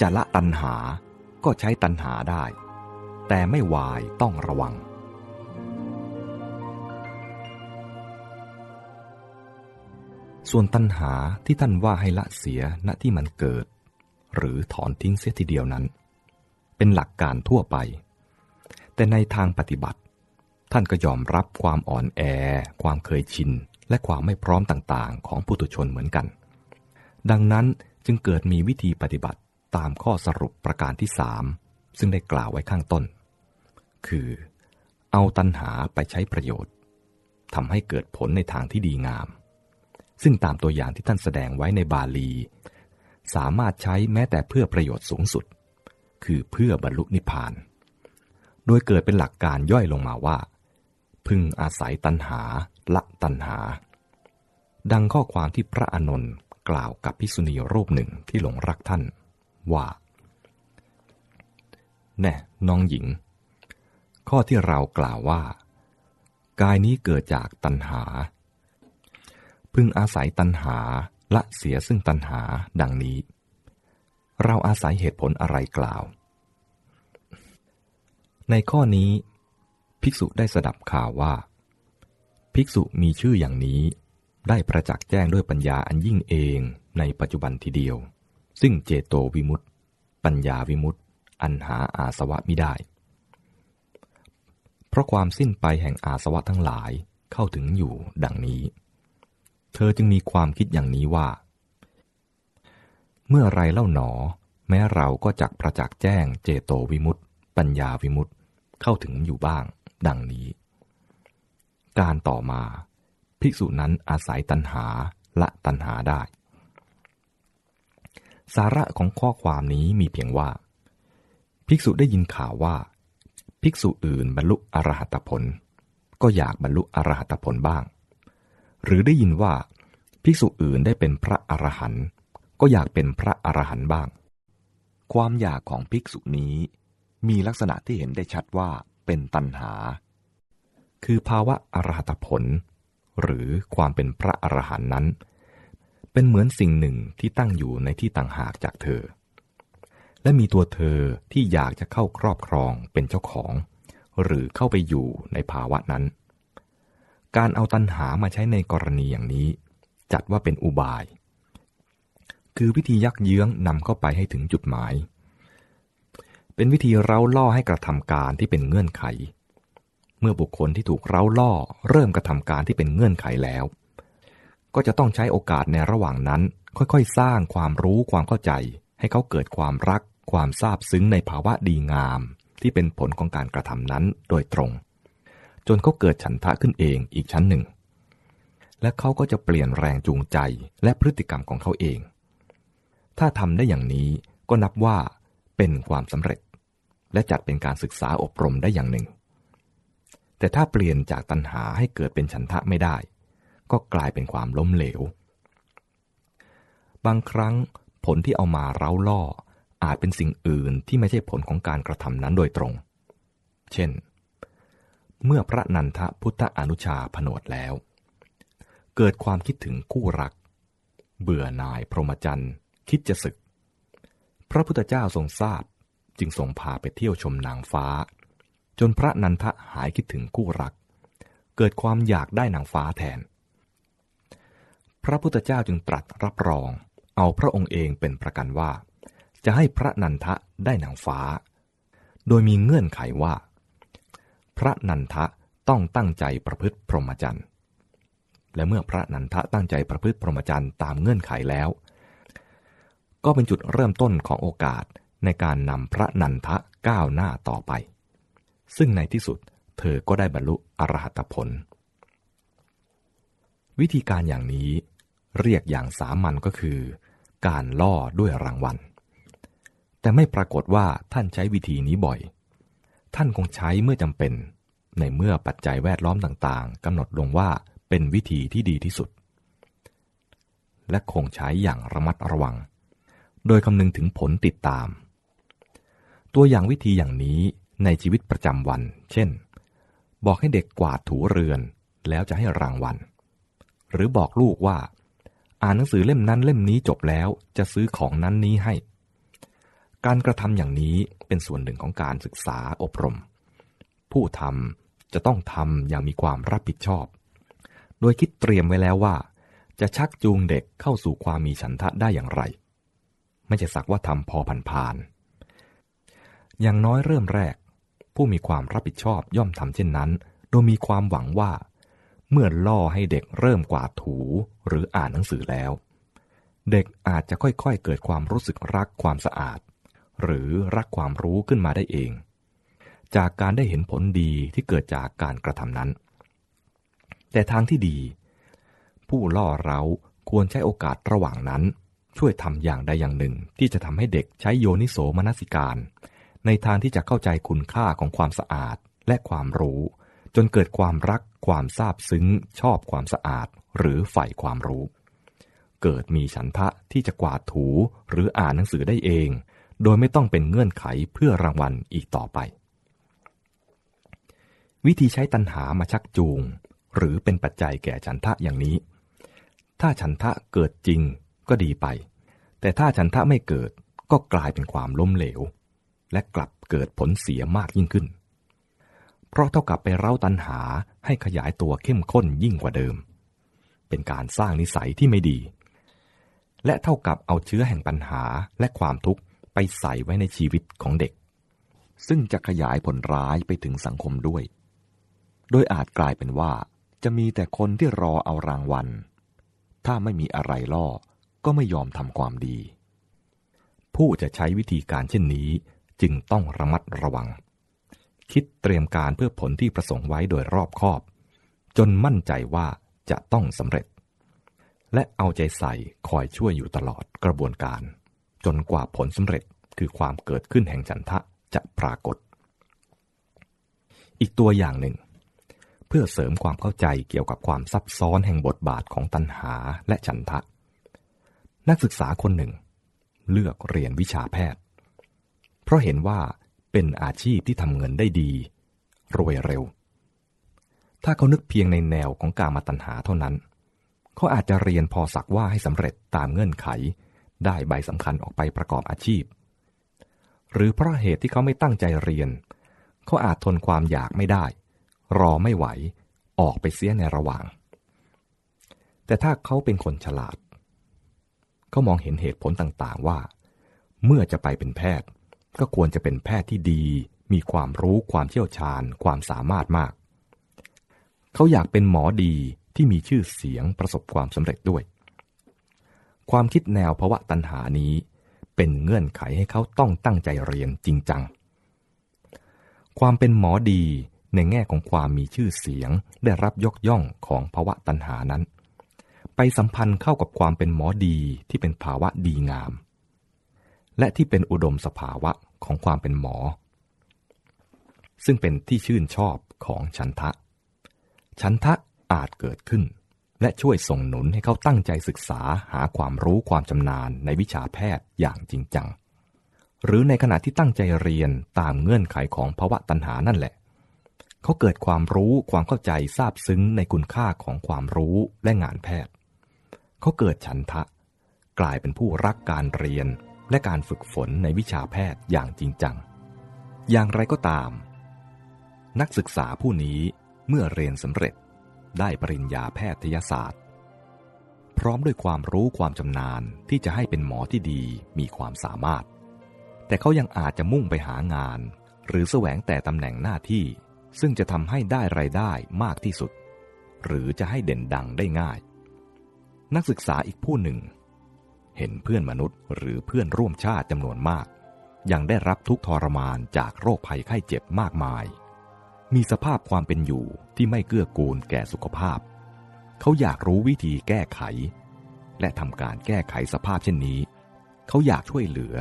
จะละตัณหาก็ใช้ตัณหาได้ แต่ไม่วายต้องระวัง ส่วนตัณหาที่ท่านว่าให้ละเสียณที่มันเกิด หรือถอนทิ้งเสียทีเดียวนั้น เป็นหลักการทั่วไป แต่ในทางปฏิบัติ ท่านก็ยอมรับความอ่อนแอ ความเคยชิน และความไม่พร้อมต่างๆ ของปุถุชนเหมือนกัน ดังนั้นจึงเกิดมีวิธีปฏิบัติ ตามข้อสรุปประการที่สามซึ่งได้กล่าวไว้ข้างต้น คือ เอาตัณหาไปใช้ประโยชน์ทำให้เกิดผลในทางที่ดีงาม ซึ่งตามตัวอย่างที่ท่านแสดงไว้ในบาลี สามารถใช้แม้แต่เพื่อประโยชน์สูงสุด คือเพื่อบรรลุนิพพาน โดยเกิดเป็นหลักการย่อยลงมาว่า พึงอาศัยตัณหาละตัณหา ดังข้อความที่พระอานนท์กล่าวกับภิกษุณีรูปหนึ่งที่หลงรักท่าน ว่า แน่น้องหญิง ข้อที่เรากล่าวว่า กายนี้เกิดจากตัณหา พึงอาศัยตัณหาละเสียซึ่งตัณหาดังนี้ เราอาศัยเหตุผลอะไรกล่าว ในข้อนี้ ภิกษุได้สดับข่าวว่า ภิกษุมีชื่ออย่างนี้ได้ประจักษ์แจ้งด้วยปัญญาอันยิ่งเองในปัจจุบันทีเดียว ซึ่งเจโตวิมุตต์ปัญญาวิมุตต์อันหาอาสวะไมิได้ เพราะความสิ้นไปแห่งอาสวะทั้งหลายเข้าถึงอยู่ดังนี้ เธอจึงมีความคิดอย่างนี้ว่า เมื่อไรเล่าหนอ แม้เราก็จักประจักษ์แจ้งเจโตวิมุตต์ปัญญาวิมุตต์เข้าถึงอยู่บ้าง ดังนี้ การต่อมา ภิกษุนั้นอาศัยตัณหาละตัณหาได้ สาระของข้อความนี้มีเพียงว่า ภิกษุได้ยินข่าวว่า ภิกษุอื่นบรรลุอรหัตผล ก็อยากบรรลุอรหัตผลบ้าง หรือได้ยินว่า ภิกษุอื่นได้เป็นพระอรหันต์ก็อยากเป็นพระอรหันต์บ้าง ความอยากของภิกษุนี้ มีลักษณะที่เห็นได้ชัดว่าเป็นตัณหา คือภาวะอรหัตผล หรือความเป็นพระอรหันต์นั้น เป็นเหมือนสิ่งหนึ่งที่ตั้งอยู่ในที่ต่างหากจากเธอ และมีตัวเธอที่อยากจะเข้าครอบครองเป็นเจ้าของ หรือเข้าไปอยู่ในภาวะนั้น การเอาตัณหามาใช้ในกรณีอย่างนี้ จัดว่าเป็นอุบาย คือวิธียักเยื้องนำเข้าไปให้ถึงจุดหมาย เป็นวิธีเร้าล่อให้กระทำการที่เป็นเงื่อนไข เมื่อบุคคลที่ถูกเร้าล่อเริ่มกระทำการที่เป็นเงื่อนไขแล้ว ก็จะต้องใช้โอกาสในระหว่างนั้น ค่อยๆ สร้างความรู้ความเข้าใจ ให้เขาเกิดความรัก ความซาบซึ้งในภาวะดีงาม ที่เป็นผลของการกระทำนั้นโดยตรง จนเขาเกิดฉันทะขึ้นเองอีกชั้นหนึ่ง และเขาก็จะเปลี่ยนแรงจูงใจและพฤติกรรมของเขาเอง ถ้าทำได้อย่างนี้ก็นับว่าเป็นความสำเร็จ และจัดเป็นการศึกษาอบรมได้อย่างหนึ่ง แต่ถ้าเปลี่ยนจากตัณหาให้เกิดเป็นฉันทะไม่ได้ ก็กลายเป็นความล้มเหลว บางครั้งผลที่เอามาเร้าล่อ อาจเป็นสิ่งอื่นที่ไม่ใช่ผลของการกระทำนั้นโดยตรง เช่น เมื่อพระนันทพุทธอนุชาผนวดแล้ว เกิดความคิดถึงคู่รัก เบื่อหน่ายพรหมจรรย์คิดจะศึก พระพุทธเจ้าทรงทราบจึงทรงพาไปเที่ยวชมนางฟ้า จนพระนันทะหายคิดถึงคู่รัก เกิดความอยากได้นางฟ้าแทน พระพุทธเจ้าจึงตรัสรับรอง เอาพระองค์เองเป็นประกันว่า จะให้พระนันทะได้นางฟ้า โดยมีเงื่อนไขว่า พระนันทะต้องตั้งใจประพฤติพรหมจรรย์ และเมื่อพระนันทะตั้งใจประพฤติพรหมจรรย์ตามเงื่อนไขแล้ว ก็เป็นจุดเริ่มต้นของโอกาสในการนำพระนันทะก้าวหน้าต่อไป ซึ่งในที่สุดเธอก็ได้บรรลุอรหัตผล วิธีการอย่างนี้ เรียกอย่างสามัญก็คือ การล่อด้วยรางวัล แต่ไม่ปรากฏว่าท่านใช้วิธีนี้บ่อย ท่านคงใช้เมื่อจำเป็น ในเมื่อปัจจัยแวดล้อมต่างๆกำหนดลงว่าเป็นวิธีที่ดีที่สุด และคงใช้อย่างระมัดระวัง โดยคำนึงถึงผลติดตาม ตัวอย่างวิธีอย่างนี้ในชีวิตประจำวัน เช่น บอกให้เด็กกวาดถูเรือน แล้วจะให้รางวัล หรือบอกลูกว่า อ่านหนังสือเล่มนั้นเล่มนี้จบแล้วจะซื้อของนั้นนี้ให้ การกระทำอย่างนี้เป็นส่วนหนึ่งของการศึกษาอบรม ผู้ทำจะต้องทำอย่างมีความรับผิดชอบ โดยคิดเตรียมไว้แล้วว่า จะชักจูงเด็กเข้าสู่ความมีฉันทะได้อย่างไร ไม่ใช่สักว่าทำพอผ่านๆอย่างน้อยเริ่มแรก ผู้มีความรับผิดชอบย่อมทำเช่นนั้น โดยมีความหวังว่า เมื่อล่อให้เด็กเริ่มกวาดถูหรืออ่านหนังสือแล้ว เด็กอาจจะค่อยๆ เกิดความรู้สึกรักความสะอาด หรือรักความรู้ขึ้นมาได้เอง จากการได้เห็นผลดีที่เกิดจากการกระทำนั้น แต่ทางที่ดี ผู้ล่อเราควรใช้โอกาสระหว่างนั้น ช่วยทำอย่างใดอย่างหนึ่งที่จะทำให้เด็กใช้โยนิโสมนสิการ ในทางที่จะเข้าใจคุณค่าของความสะอาดและความรู้ จนเกิดความรัก ความซาบซึ้ง ชอบความสะอาด หรือใฝ่ความรู้ เกิดมีฉันทะที่จะกวาดถูหรืออ่านหนังสือได้เอง โดยไม่ต้องเป็นเงื่อนไขเพื่อรางวัลอีกต่อไป วิธีใช้ตัณหามาชักจูง หรือเป็นปัจจัยแก่ฉันทะอย่างนี้ ถ้าฉันทะเกิดจริงก็ดีไป แต่ถ้าฉันทะไม่เกิดก็กลายเป็นความล้มเหลว และกลับเกิดผลเสียมากยิ่งขึ้น เพราะเท่ากับไปเร้าตัณหาให้ขยายตัวเข้มข้นยิ่งกว่าเดิม เป็นการสร้างนิสัยที่ไม่ดี และเท่ากับเอาเชื้อแห่งปัญหาและความทุกข์ไปใส่ไว้ในชีวิตของเด็ก ซึ่งจะขยายผลร้ายไปถึงสังคมด้วย โดยอาจกลายเป็นว่า จะมีแต่คนที่รอเอารางวัล ถ้าไม่มีอะไรล่อ ก็ไม่ยอมทำความดี ผู้จะใช้วิธีการเช่นนี้จึงต้องระมัดระวัง คิดเตรียมการเพื่อผลที่ประสงค์ไว้โดยรอบคอบ จนมั่นใจว่าจะต้องสำเร็จ และเอาใจใส่คอยช่วยอยู่ตลอดกระบวนการ จนกว่าผลสำเร็จคือความเกิดขึ้นแห่งฉันทะจะปรากฏ อีกตัวอย่างหนึ่ง เพื่อเสริมความเข้าใจเกี่ยวกับความซับซ้อนแห่งบทบาทของตัณหาและฉันทะ นักศึกษาคนหนึ่ง เลือกเรียนวิชาแพทย์ เพราะเห็นว่า เป็นอาชีพที่ทำเงินได้ดี รวยเร็ว ถ้าเขานึกเพียงในแนวของการมาตัณหาเท่านั้น เขาอาจจะเรียนพอสักว่าให้สำเร็จตามเงื่อนไข ได้ใบสำคัญออกไปประกอบอาชีพ หรือเพราะเหตุที่เขาไม่ตั้งใจเรียน เขาอาจทนความอยากไม่ได้ รอไม่ไหว ออกไปเสียในระหว่าง แต่ถ้าเขาเป็นคนฉลาด เขามองเห็นเหตุผลต่างๆว่า เมื่อจะไปเป็นแพทย์ ก็ควรจะเป็นแพทย์ที่ดี มีความรู้ความเชี่ยวชาญ ความสามารถมาก เขาอยากเป็นหมอดีที่มีชื่อเสียงประสบความสำเร็จด้วย ความคิดแนวภาวะตัณหานี้ เป็นเงื่อนไขให้เขาต้องตั้งใจเรียนจริงจัง ความเป็นหมอดีในแง่ของความมีชื่อเสียงได้รับยกย่องของภาวะตัณหานั้น ไปสัมพันธ์เข้ากับความเป็นหมอดีที่เป็นภาวะดีงาม และที่เป็นอุดมสภาวะของความเป็นหมอ ซึ่งเป็นที่ชื่นชอบของฉันทะฉันทะอาจเกิดขึ้น และช่วยส่งหนุนให้เขาตั้งใจศึกษาหาความรู้ความชำนาญในวิชาแพทย์อย่างจริงจัง หรือในขณะที่ตั้งใจเรียนตามเงื่อนไขของภาวะตัณหานั่นแหละ เขาเกิดความรู้ความเข้าใจทราบซึ้งในคุณค่าของความรู้และงานแพทย์ เขาเกิดฉันทะ กลายเป็นผู้รักการเรียน และการฝึกฝนในวิชาแพทย์อย่างจริงจัง อย่างไรก็ตาม นักศึกษาผู้นี้เมื่อเรียนสำเร็จได้ปริญญาแพทยศาสตร์ พร้อมด้วยความรู้ความชำนาญที่จะให้เป็นหมอที่ดีมีความสามารถ แต่เขายังอาจจะมุ่งไปหางาน หรือแสวงแต่ตำแหน่งหน้าที่ ซึ่งจะทำให้ได้ไรายได้มากที่สุด หรือจะให้เด่นดังได้ง่าย นักศึกษาอีกผู้หนึ่ง เห็นเพื่อนมนุษย์ หรือเพื่อนร่วมชาติจำนวนมาก ยังได้รับทุกทรมานจากโรคภัยไข้เจ็บมากมาย มีสภาพความเป็นอยู่ที่ไม่เกื้อกูลแก่สุขภาพ เขาอยากรู้วิธีแก้ไข และทำการแก้ไขสภาพเช่นนี้ เขาอยากช่วยเหลือ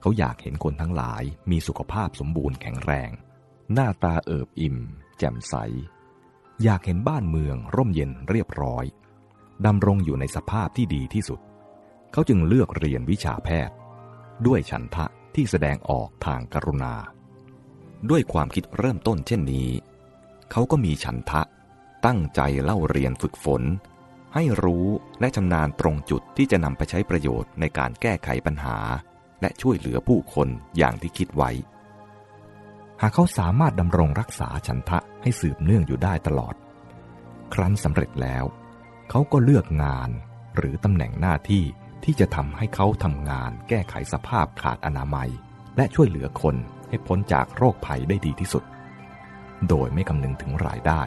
เขาอยากเห็นคนทั้งหลายมีสุขภาพสมบูรณ์แข็งแรง หน้าตาเอิบอิ่ม แจ่มใส อยากเห็นบ้านเมืองร่มเย็นเรียบร้อยดำรงอยู่ในสภาพที่ดีที่สุด เขาจึงเลือกเรียนวิชาแพทย์ ด้วยฉันทะที่แสดงออกทางกรุณา ด้วยความคิดเริ่มต้นเช่นนี้ เขาก็มีฉันทะตั้งใจเล่าเรียนฝึกฝน ให้รู้และชำนาญตรงจุดที่จะนำไปใช้ประโยชน์ในการแก้ไขปัญหา และช่วยเหลือผู้คนอย่างที่คิดไว้ หากเขาสามารถดำรงรักษาฉันทะให้สืบเนื่องอยู่ได้ตลอด ครั้นสำเร็จแล้ว เขาก็เลือกงานหรือตำแหน่งหน้าที่ ที่จะทำให้เขาทำงานแก้ไขสภาพขาดอนามัย และช่วยเหลือคนให้พ้นจากโรคภัยได้ดีที่สุด โดยไม่คำนึงถึงรายได้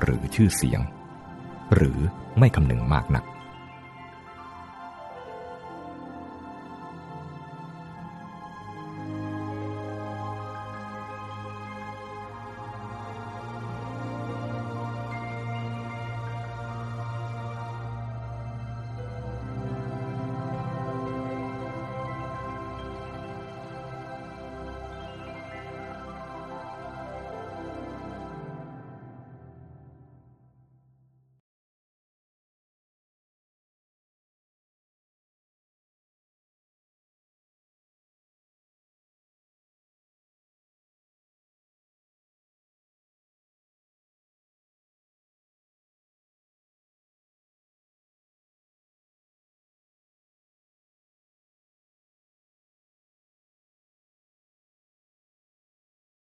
หรือชื่อเสียง หรือไม่คำนึงมากนัก